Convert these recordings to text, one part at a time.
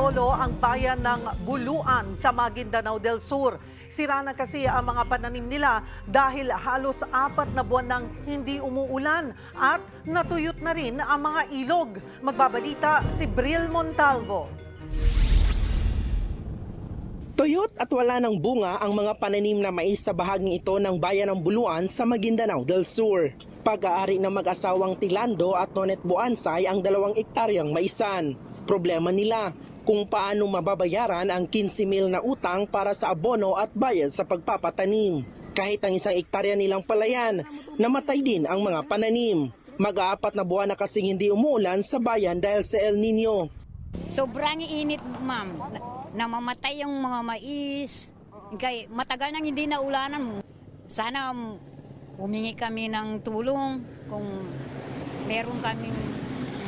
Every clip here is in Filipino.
dolo ang bayan ng Buluan sa Maguindanao del Sur. Sira na kasi ang mga pananim nila dahil halos apat na buwan nang hindi umuulan at natuyot na rin ang mga ilog. Magbabalita si Bril Montalvo. Tuyot at wala ng bunga ang mga pananim na mais sa bahaging ito ng bayan ng Buluan sa Maguindanao del Sur. Pag-aari ng mag-asawang Tilando at Nonet Buansay ang dalawang ektaryang maisan. Problema nila kung paano mababayaran ang 15 mil na utang para sa abono at bayad sa pagpapatanim. Kahit ang isang ektarya nilang palayan, namatay din ang mga pananim. Mag-aapat na buwan na kasing hindi umuulan sa bayan dahil sa El Nino. Sobrang init, ma'am. Na- Namamatay yung mga mais. Kaya matagal nang hindi na ulanan. Sana um, humingi kami ng tulong kung meron kaming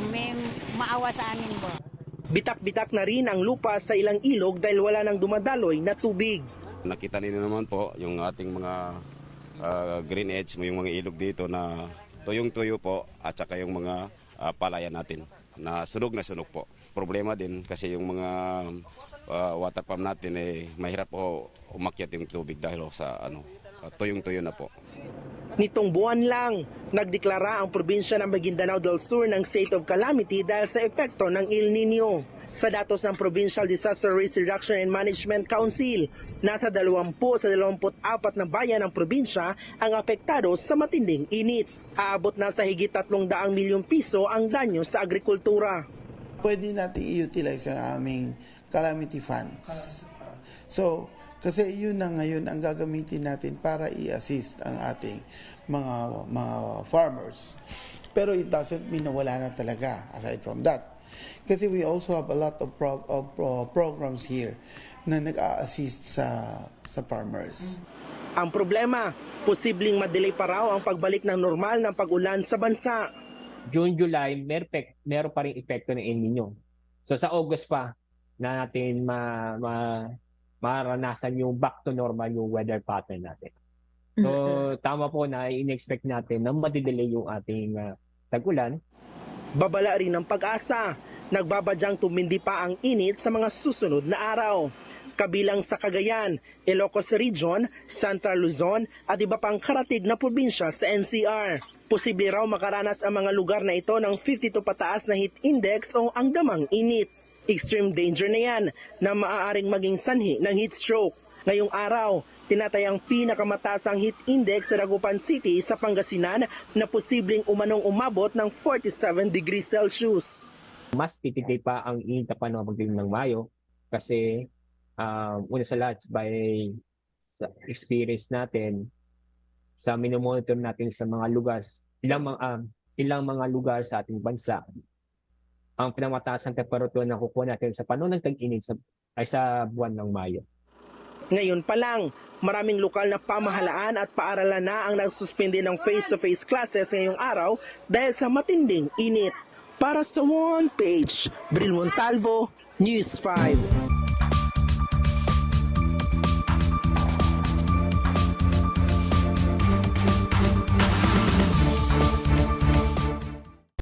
may maawa sa amin ba. Bitak-bitak na rin ang lupa sa ilang ilog dahil wala nang dumadaloy na tubig. Nakita ninyo naman po yung ating mga ah, green edge, yung mga ilog dito na tuyong-tuyo po at saka yung mga ah, palayan natin na sunog na sunog po. Problema din kasi yung mga ah, water pump natin eh mahirap po umakyat yung tubig dahil sa ano ah, tuyong-tuyo na po. Nitong buwan lang, nagdeklara ang probinsya ng Maguindanao del Sur ng state of calamity dahil sa epekto ng El Nino. Sa datos ng Provincial Disaster Risk Reduction and Management Council, nasa 20 sa 24 na bayan ng probinsya ang apektado sa matinding init. Aabot na sa higit 300 milyong piso ang danyo sa agrikultura. pwede natin i-utilize ang aming calamity funds. So, kasi yun na ngayon ang gagamitin natin para i-assist ang ating mga mga farmers. Pero it doesn't mean na wala na talaga aside from that. Kasi we also have a lot of, pro- of pro- programs here na nag-a-assist sa sa farmers. Ang problema, posibleng madelay pa raw ang pagbalik ng normal ng pag-ulan sa bansa. June, July, meron, pek, meron pa rin epekto ng El Nino. So sa August pa na natin ma, ma, maranasan yung back to normal yung weather pattern natin. So tama po na in-expect natin na madidelay yung ating uh, tag-ulan. Babala rin ng pag-asa. Nagbabadyang tumindi pa ang init sa mga susunod na araw. Kabilang sa Cagayan, Ilocos Region, Central Luzon at iba pang karatig na probinsya sa NCR. Posible raw makaranas ang mga lugar na ito ng 52 pataas na heat index o ang damang init. Extreme danger na yan na maaaring maging sanhi ng heat stroke. Ngayong araw, pinakamatasa ang heat index sa Dagupan City sa Pangasinan na posibleng umanong umabot ng 47 degrees Celsius. Mas tititay pa ang init na panahon pagdating ng Mayo kasi um, una sa lahat by sa experience natin sa minomonitor natin sa mga lugar, ilang um, ilang mga lugar sa ating bansa ang pinamataas ng temperatura na kukuha natin sa panahon ng tag-init ay sa buwan ng Mayo. Ngayon pa lang, maraming lokal na pamahalaan at paaralan na ang nagsuspende ng face-to-face classes ngayong araw dahil sa matinding init. Para sa One Page, Bril Montalvo, News 5.